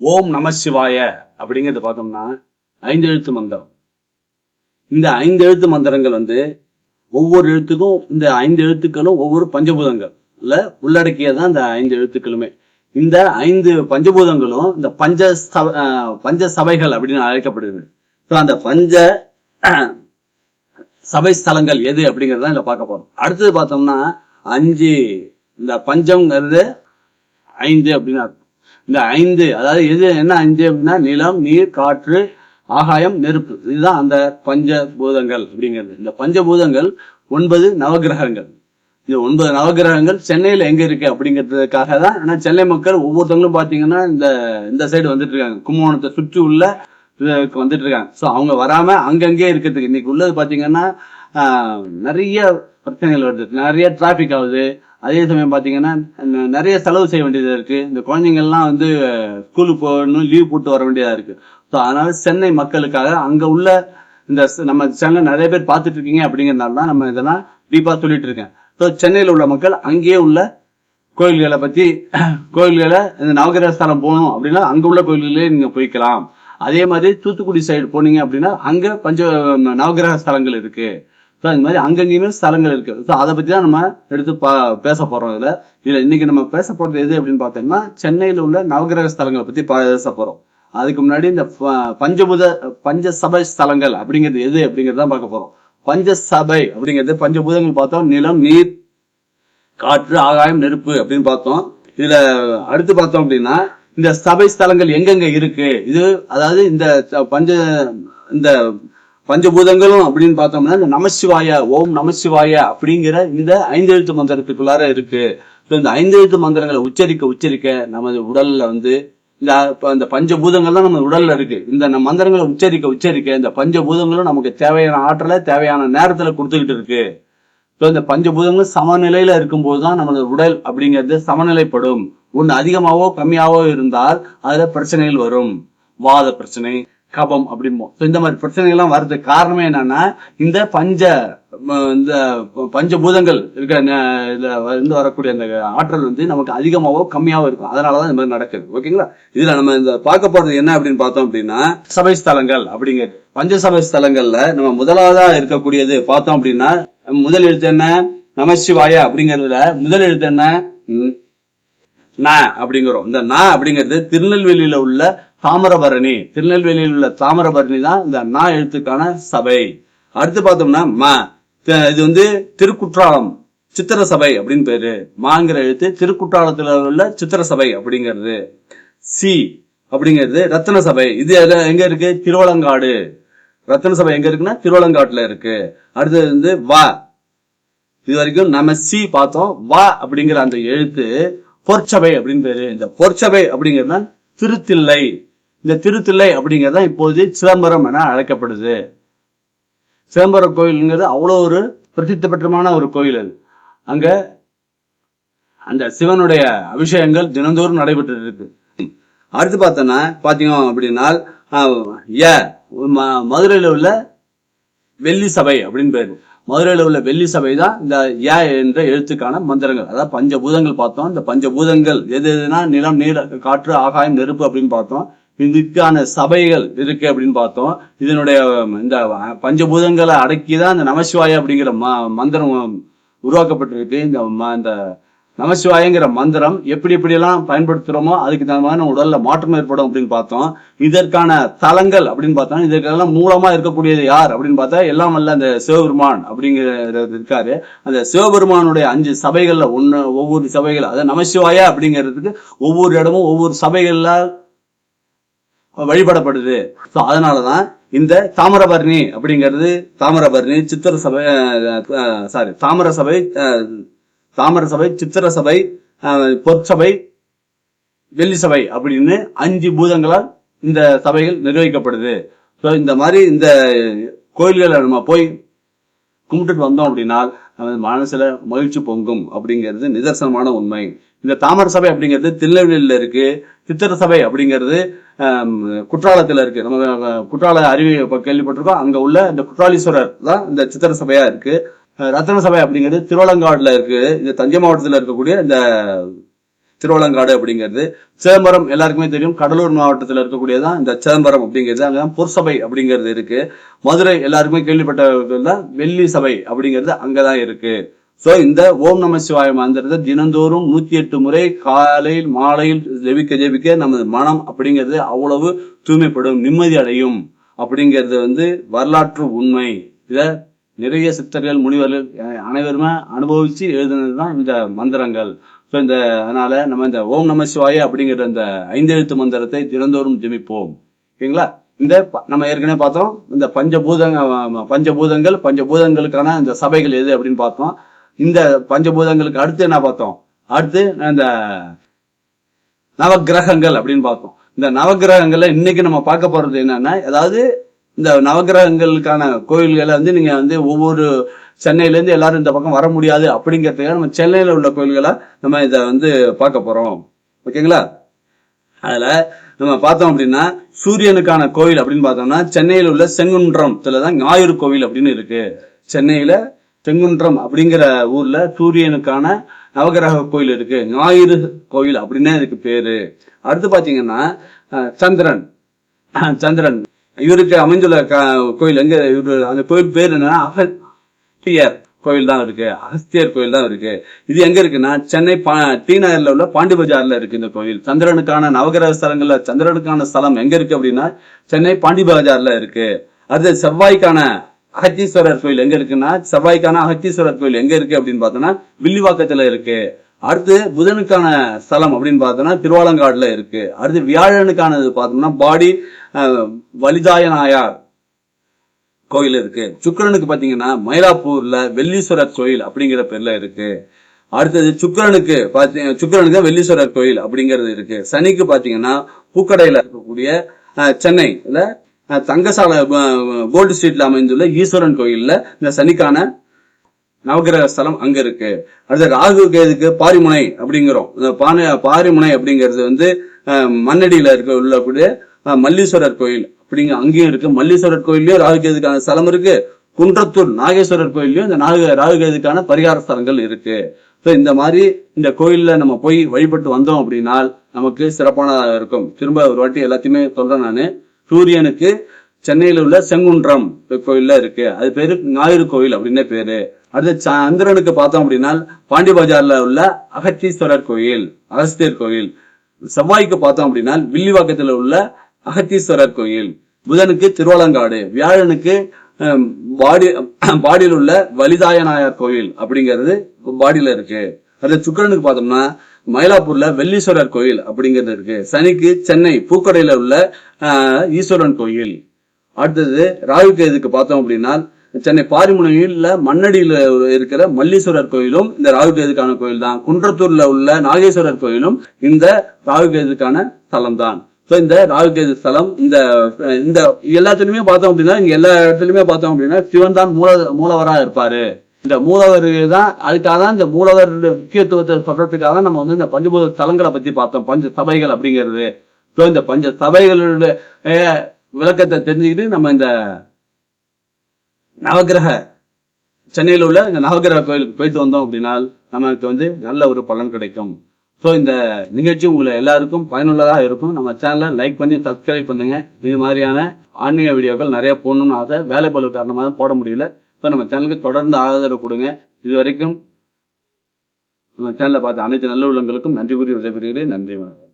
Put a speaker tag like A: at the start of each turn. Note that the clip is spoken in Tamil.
A: ஓம் நம சிவாய அப்படிங்கிறத பார்த்தோம்னா ஐந்து எழுத்து மந்திரம். இந்த ஐந்து எழுத்து மந்திரங்கள் வந்து ஒவ்வொரு எழுத்துக்கும் இந்த ஐந்து எழுத்துக்களும் ஒவ்வொரு பஞ்சபூதங்கள்ல உள்ளடக்கியதான் இந்த ஐந்து எழுத்துக்களுமே. இந்த ஐந்து பஞ்சபூதங்களும் இந்த பஞ்ச அஹ் பஞ்ச சபைகள் அப்படின்னு அழைக்கப்படுது ஸோ அந்த பஞ்ச சபை ஸ்தலங்கள் எது அப்படிங்கறத இங்க பார்க்க போறோம். அடுத்தது பார்த்தோம்னா அஞ்சு இந்த பஞ்சம்ங்கிறது ஐந்து அப்படின்னு அர்த்தம். இந்த ஐந்து அதாவது எது என்ன அஞ்சு அப்படின்னா நிலம் நீர் காற்று ஆகாயம் நெருப்பு. இதுதான் அந்த பஞ்சபூதங்கள் அப்படிங்கிறது. இந்த பஞ்சபூதங்கள் ஒன்பது நவகிரகங்கள். இந்த ஒன்பது நவகிரகங்கள். சென்னையில எங்க இருக்கு அப்படிங்கிறதுக்காக தான். ஆனால் சென்னை மக்கள் ஒவ்வொருத்தவங்களும் பாத்தீங்கன்னா இந்த இந்த சைடு வந்துட்டு இருக்காங்க கும்பகோணத்தை சுற்றி உள்ள வந்துட்டு இருக்காங்க ஸோ அவங்க வராம அங்கங்கே இருக்கிறதுக்கு. இன்னைக்கு உள்ளது பாத்தீங்கன்னா நிறைய பிரச்சனைகள் வருது. நிறைய டிராபிக் ஆகுது. அதே சமயம் பார்த்தீங்கன்னா நிறைய செலவு செய்ய வேண்டியதாக இருக்கு. இந்த குழந்தைங்கள்லாம் வந்து ஸ்கூலுக்கு போகணும் லீவ் போட்டு வர வேண்டியதாக இருக்கு. ஸோ அதனால சென்னை மக்களுக்காக அங்கே உள்ள இந்த நம்ம சேனல் நிறைய பேர் பார்த்துட்டு இருக்கீங்க அப்படிங்கிறதுனால தான் நம்ம இதெல்லாம் டீப்பாக சொல்லிட்டு இருக்கேன். ஸோ சென்னையில் உள்ள மக்கள் அங்கேயே உள்ள கோயில்களை பற்றி கோயில்களை இந்த நவகிரக ஸ்தலம் போகணும் அப்படின்னா அங்கே உள்ள கோயில்களே நீங்கள் போய்க்கலாம். அதே மாதிரி தூத்துக்குடி சைடு போனீங்க அப்படின்னா அங்கே பஞ்ச நவகிரக ஸ்தலங்கள் இருக்குது ஸோ இந்த மாதிரி அங்கங்கேயுமே ஸ்தலங்கள் இருக்கு. ஸோ அதை பத்தி தான் நம்ம எடுத்து பா பேச போறோம் இதுல. இதில் இன்னைக்கு நம்ம பேச போறது எது அப்படின்னு பார்த்தோம்னா சென்னையில் உள்ள நவகிரக ஸ்தலங்களை பத்தி பேச போறோம். அதுக்கு முன்னாடி இந்த ப- பஞ்ச பஞ்சசபை ஸ்தலங்கள் அப்படிங்கிறது எது அப்படிங்கிறது தான் பார்க்க போறோம். பஞ்சசபை அப்படிங்கிறது பஞ்சபூதங்கள் பார்த்தோம். நிலம் நீர் காற்று ஆகாயம் நெருப்பு அப்படின்னு பார்த்தோம். இதுல அடுத்து பார்த்தோம் அப்படின்னா இந்த சபை ஸ்தலங்கள் எங்கெங்க இருக்கு? இது அதாவது இந்த பஞ்ச இந்த பஞ்சபூதங்களும் அப்படின்னு பார்த்தோம்னா இந்த நமசிவாய ஓம் நமசிவாய அப்படிங்கிற இந்த ஐந்தெழுத்து மந்திரத்துக்குள்ளார இருக்கு. இந்த ஐந்தெழுத்து மந்திரங்களை உச்சரிக்க உச்சரிக்க நமது உடல்ல வந்து இந்த ப- இந்த பஞ்சபூதங்கள் தான் நம்ம உடல்ல இருக்கு. இந்த மந்திரங்களை உச்சரிக்க உச்சரிக்க இந்த பஞ்சபூதங்களும் நமக்கு தேவையான ஆற்றலை தேவையான நேரத்துல கொடுத்துக்கிட்டு இருக்கு. இப்போ இந்த பஞ்சபூதங்களும் சமநிலையில இருக்கும்போது தான் நமது உடல் அப்படிங்கிறது சமநிலைப்படும். ஒன்று அதிகமாகவோ கம்மியாகவோ இருந்தால் அதுல பிரச்சனைகள் வரும். வாத பிரச்சனை கபம் அப்படிம்போம் ஸோ இந்த மாதிரி பிரச்சனைகள்லாம் வர்றதுக்கு காரணமே என்னன்னா இந்த பஞ்ச இந்த பஞ்சபூதங்கள் இருக்கிற ந- இதுல இருந்து வரக்கூடிய அந்த ஆற்றல் வந்து நமக்கு அதிகமாகவோ கம்மியாகவோ இருக்கும். அதனாலதான் இந்த மாதிரி நடக்குது. ஓகேங்களா இதுல நம்ம இந்த பார்க்க போறது என்ன அப்படின்னு பார்த்தோம் அப்படின்னா சபை ஸ்தலங்கள் அப்படிங்கிறது. பஞ்சசபை ஸ்தலங்கள்ல நம்ம முதலாவதா இருக்கக்கூடியது பார்த்தோம் அப்படின்னா முதல் எழுத்து என்ன? நமசிவாய அப்படிங்கிறதுல முதல் எழுத்து என்ன? ம், ந அப்படிங்கிறோம். இந்த ந அப்படிங்கிறது திருநெல்வேலியில உள்ள தாமிரபரணி. திருநெல்வேலியில் உள்ள தாமிரபரணி தான் இந்த நா எழுத்துக்கான சபை. அடுத்து பார்த்தோம்னா ம. இது வந்து திருக்குற்றாலம் சித்திர சபை அப்படின்னு பேரு. மாங்கிற எழுத்து திருக்குற்றாலத்தில் உள்ள சித்திர சபை அப்படிங்கிறது. சி அப்படிங்கிறது ரத்தின சபை. இது எங்க இருக்கு? திருவலங்காடு. ரத்தன சபை எங்க இருக்குன்னா திருவலங்காட்டுல இருக்கு. அடுத்தது வந்து வ. இது வரைக்கும் நம்ம சி பார்த்தோம். வ அப்படிங்கிற அந்த எழுத்து பொற்சபை அப்படின்னு பேரு. இந்த பொற்சபை அப்படிங்கிறது தான் திருத்தில்லை. இந்த திருத்தில்லை அப்படிங்கிறது தான் இப்போது சிதம்பரம் என அழைக்கப்படுது. சிதம்பரம் கோயிலுங்கிறது அவ்வளோ ஒரு பிரசித்தி பெற்றமான ஒரு கோயில் அது. அங்க அந்த சிவனுடைய அபிஷேகங்கள் தினந்தோறும் நடைபெற்று இருக்கு. அடுத்து பார்த்தோன்னா பார்த்தீங்க அப்படின்னா ஏ மதுரையில் உள்ள வெள்ளி சபை அப்படின்னு பேரு. மதுரையில் உள்ள வெள்ளி சபை தான் இந்த ய என்ற எழுத்துக்கான மந்திரங்கள். அதாவது பஞ்சபூதங்கள் பார்த்தோம். இந்த பஞ்சபூதங்கள் எது எதுனா நிலம் நீர் காற்று ஆகாயம் நெருப்பு அப்படின்னு பார்த்தோம். இதுக்கான சபைகள் இருக்கு அப்படின்னு பார்த்தோம். இதனுடைய இந்த பஞ்சபூதங்களை அடக்கி தான் இந்த நமசிவாய அப்படிங்கிற ம- மந்திரம் உருவாக்கப்பட்டிருக்கு. இந்த ம- இந்த நமசிவாயங்கிற மந்திரம் எப்படி எப்படியெல்லாம் பயன்படுத்துறோமோ அதுக்கு தகுந்த மாதிரி உடல்ல மாற்றம் ஏற்படும் அப்படின்னு பார்த்தோம். இதற்கான தலங்கள் அப்படின்னு பார்த்தோம். இதற்கெல்லாம் மூலமா இருக்கக்கூடியது யார் அப்படின்னு பார்த்தா எல்லாம் அல்ல அந்த சிவபெருமான் அப்படிங்கிறது இருக்காரு. அந்த சிவபெருமானுடைய அஞ்சு சபைகள்ல ஒண்ணு ஒவ்வொரு சபைகள் அதாவது நமசிவாய அப்படிங்கிறதுக்கு ஒவ்வொரு இடமும் ஒவ்வொரு சபைகள்ல வழிபடப்படுது. ஸோ அதனாலதான் இந்த தாமிரபரணி அப்படிங்கிறது தாமிரபரணி சித்திர சபை சாரி தாமர சபை தாமர சபை சித்திர சபை பொற்சபை வெள்ளி சபை அப்படின்னு அஞ்சு பூதங்களால் இந்த சபைகள் நிர்வகிக்கப்படுது. ஸோ இந்த மாதிரி இந்த கோயில்களை நம்ம போய் கும்பிட்டுட்டு வந்தோம் அப்படின்னா நமது மனசுல மகிழ்ச்சி பொங்கும் அப்படிங்கிறது நிதர்சனமான உண்மை. இந்த தாமர சபை அப்படிங்கிறது திருநெல்வேலியில் இருக்கு சித்திர சபை அப்படிங்கிறது குற்றாலத்தில் குற்றாலத்துல இருக்கு. நம்ம குற்றால அருவி கேள்விப்பட்டிருக்கோம். அங்க உள்ள இந்த குற்றாலீஸ்வரர் தான் இந்த சித்திர சபையா இருக்கு. ரத்தன சபை அப்படிங்கிறது திருவலங்காடுல இருக்கு. இந்த தஞ்சை மாவட்டத்துல இருக்கக்கூடிய இந்த திருவலங்காடு அப்படிங்கிறது. சிதம்பரம் எல்லாருக்குமே தெரியும். கடலூர் மாவட்டத்தில் இருக்கக்கூடியதான் இந்த சிதம்பரம் அப்படிங்கிறது. அங்கதான் பொற்சபை அப்படிங்கிறது இருக்கு. மதுரை எல்லாருக்குமே கேள்விப்பட்ட வெள்ளி சபை அப்படிங்கிறது அங்கதான் இருக்கு. சோ இந்த ஓம் நம சிவாய மந்திரத்தை தினந்தோறும் நூத்தி எட்டு முறை காலையில் மாலையில் ஜெபிக்க ஜெபிக்க நமது மனம் அப்படிங்கிறது அவ்வளவு தூய்மைப்படும் நிம்மதி அடையும் அப்படிங்கிறது வந்து வரலாற்று உண்மை. இத நிறைய சித்தர்கள் முனிவர்கள் அனைவருமே அனுபவிச்சு எழுதுனது தான் இந்த மந்திரங்கள். ஸோ இந்த அதனால நம்ம இந்த ஓம் நம சிவாய அப்படிங்கிற இந்த ஐந்தெழுத்து மந்திரத்தை தினந்தோறும் ஜெபிப்போம். ஓகேங்களா? இந்த நம்ம ஏற்கனவே பார்த்தோம். இந்த பஞ்சபூதங்க பஞ்சபூதங்கள் பஞ்சபூதங்களுக்கான இந்த சபைகள் எது அப்படின்னு பார்த்தோம். இந்த பஞ்சபூதங்களுக்கு அடுத்து என்ன பார்த்தோம்? அடுத்து இந்த நவக்கிரகங்கள் அப்படின்னு பார்த்தோம். இந்த நவகிரகங்கள்ல இன்னைக்கு நம்ம பார்க்க போறது என்னன்னா அதாவது இந்த நவக்கிரகங்களுக்கான கோயில்களை வந்து நீங்க வந்து ஒவ்வொரு சென்னையில இருந்து எல்லாரும் இந்த பக்கம் வர முடியாது அப்படிங்கிறதுக்காக நம்ம சென்னையில உள்ள கோயில்களை நம்ம இதை வந்து பார்க்க போறோம். ஓகேங்களா? அதுல நம்ம பார்த்தோம் அப்படின்னா சூரியனுக்கான கோயில் அப்படின்னு பார்த்தோம்னா சென்னையில் உள்ள செங்குன்றம்ல தான் ஞாயிறு கோவில் அப்படின்னு இருக்கு. சென்னையில செங்குன்றம் அப்படிங்கிற ஊர்ல சூரியனுக்கான நவகிரக கோயில் இருக்கு. ஞாயிறு கோயில் அப்படின்னே இதுக்கு பேரு. அடுத்து பாத்தீங்கன்னா சந்திரன். சந்திரன். இவருக்கு அமைந்துள்ள கோயில் எங்க இவரு அந்த கோயில் பேர் என்னன்னா அகஸ்தியர் கோயில் தான் இருக்கு. அகஸ்தியர் கோயில் தான் இருக்கு. இது எங்க இருக்குன்னா சென்னை பா டி நகர்ல உள்ள பாண்டி பஜார்ல இருக்கு இந்த கோயில். சந்திரனுக்கான நவகிரக ஸ்தலங்கள்ல சந்திரனுக்கான ஸ்தலம் எங்க இருக்கு அப்படின்னா சென்னை பாண்டி பஜார்ல இருக்கு. அடுத்து செவ்வாய்க்கான அகத்தீஸ்வரர் கோயில் எங்க இருக்குன்னா செவ்வாய்க்கான அகத்தீஸ்வரர் கோயில் எங்க இருக்கு அப்படின்னு பார்த்தோம்னா வில்லிவாக்கத்துல இருக்கு. அடுத்து புதனுக்கான ஸ்தலம் அப்படின்னு பார்த்தோம்னா திருவாலங்காடுல இருக்கு. அடுத்து வியாழனுக்கானது பார்த்தோம்னா பாடி வலிதாய நாயார் கோயில் இருக்கு. சுக்கிரனுக்கு பார்த்தீங்கன்னா மயிலாப்பூர்ல வெள்ளீஸ்வரர் கோயில் அப்படிங்கிற பேர்ல இருக்கு. அடுத்தது சுக்கிரனுக்கு பார்த்தீங்க சுக்கிரனுக்கு வெள்ளீஸ்வரர் கோயில் அப்படிங்கிறது இருக்கு. சனிக்கு பாத்தீங்கன்னா பூக்கடையில இருக்கக்கூடிய அஹ், தங்கசாலை கோல்டு ஸ்ட்ரீட்ல அமைந்துள்ள ஈஸ்வரன் கோயில்ல இந்த சனிக்கான நவகிரக ஸ்தலம் அங்க இருக்கு. அடுத்த ராகு கேதுக்கு பாரிமுனை அப்படிங்கிறோம். இந்த பானை பாரிமுனை அப்படிங்கிறது வந்து மண்ணடியில இருக்க உள்ளக்கூடிய மல்லீஸ்வரர் கோயில். அப்படிங்க அங்கேயும் இருக்கு. மல்லீஸ்வரர் கோயிலையும் ராகு கேதுக்கான ஸ்தலம் இருக்கு. குன்றத்தூர் நாகேஸ்வரர் கோயிலையும் இந்த நாக ராகு கேதுக்கான பரிகார ஸ்தலங்கள் இருக்கு. ஸோ இந்த மாதிரி இந்த கோயில்ல நம்ம போய் வழிபட்டு வந்தோம் அப்படின்னால் நமக்கு சிறப்பானதாக இருக்கும். திரும்ப ஒரு வாட்டி எல்லாத்தையுமே சொல்றேன் நான். சூரியனுக்கு சென்னையில உள்ள செங்குன்றம் கோயில்ல இருக்கு. அது பேரு ஞாயிறு கோயில் அப்படின்னே பேரு. அடுத்து சந்திரனுக்கு பார்த்தோம் அப்படின்னா பாண்டி பஜார்ல உள்ள அகத்தீஸ்வரர் கோயில் அகஸ்தியர் கோயில். செவ்வாய்க்கு பார்த்தோம் அப்படின்னா வில்லிவாக்கத்துல உள்ள அகத்தீஸ்வரர் கோயில். புதனுக்கு திருவாலங்காடு வியாழனுக்கு ஹம், பாடி பாடியில் உள்ள வலிதாயநாயர் கோயில் அப்படிங்கிறது பாடியில இருக்கு. அது சுக்கிரனுக்கு பார்த்தோம்னா மயிலாப்பூர்ல வெள்ளீஸ்வரர் கோயில் அப்படிங்கிறது இருக்கு. சனிக்கு சென்னை பூக்கடையில உள்ள ஈஸ்வரன் கோயில். அடுத்தது ராகு கேதுக்கு பார்த்தோம் அப்படின்னா சென்னை பாரிமுனையில் மண்ணடியில் இருக்கிற மல்லீஸ்வரர் கோயிலும் இந்த ராகு கேதுக்கான கோயில் தான் குன்றத்தூர்ல உள்ள நாகேஸ்வரர் கோயிலும் இந்த ராகு கேதுக்கான ஸ்தலம் தான் ஸோ இந்த ராகு கேது ஸ்தலம்? இந்த இந்த எல்லாத்துலயுமே பார்த்தோம் அப்படின்னா இங்க எல்லா இடத்துலயுமே பார்த்தோம் அப்படின்னா சிவன் தான் மூல மூலவரா இருப்பாரு. இந்த மூலவர் தான் அதுக்காக தான் இந்த மூலவர் முக்கியத்துவத்தை சொல்றதுக்காக தான் நம்ம வந்து இந்த பஞ்சபூத தலங்களை பத்தி பார்த்தோம். பஞ்ச சபைகள் அப்படிங்கிறது. ஸோ இந்த பஞ்ச சபைகளோட விளக்கத்தை தெரிஞ்சுக்கிட்டு நம்ம இந்த நவகிரக சென்னையில் உள்ள இந்த நவகிரக கோயிலுக்கு போயிட்டு வந்தோம் அப்படின்னா நமக்கு வந்து நல்ல ஒரு பலன் கிடைக்கும். ஸோ இந்த நிகழ்ச்சி உங்களை எல்லாருக்கும் பயனுள்ளதாக இருக்கும். நம்ம சேனலை லைக் பண்ணி சப்ஸ்கிரைப் பண்ணுங்க. இது மாதிரியான ஆன்மீக வீடியோக்கள் நிறைய போடணும்னு ஆசை. வேலை பளு காரணமாக போட முடியல. ஸோ நம்ம சேனலுக்கு தொடர்ந்து ஆதரவு கொடுங்க. இது வரைக்கும் நம்ம சேனலை பார்த்த அனைத்து நல்ல உள்ளங்களுக்கும் நன்றி கூறி விடைபெறுகிறேன். நன்றி வணக்கம்.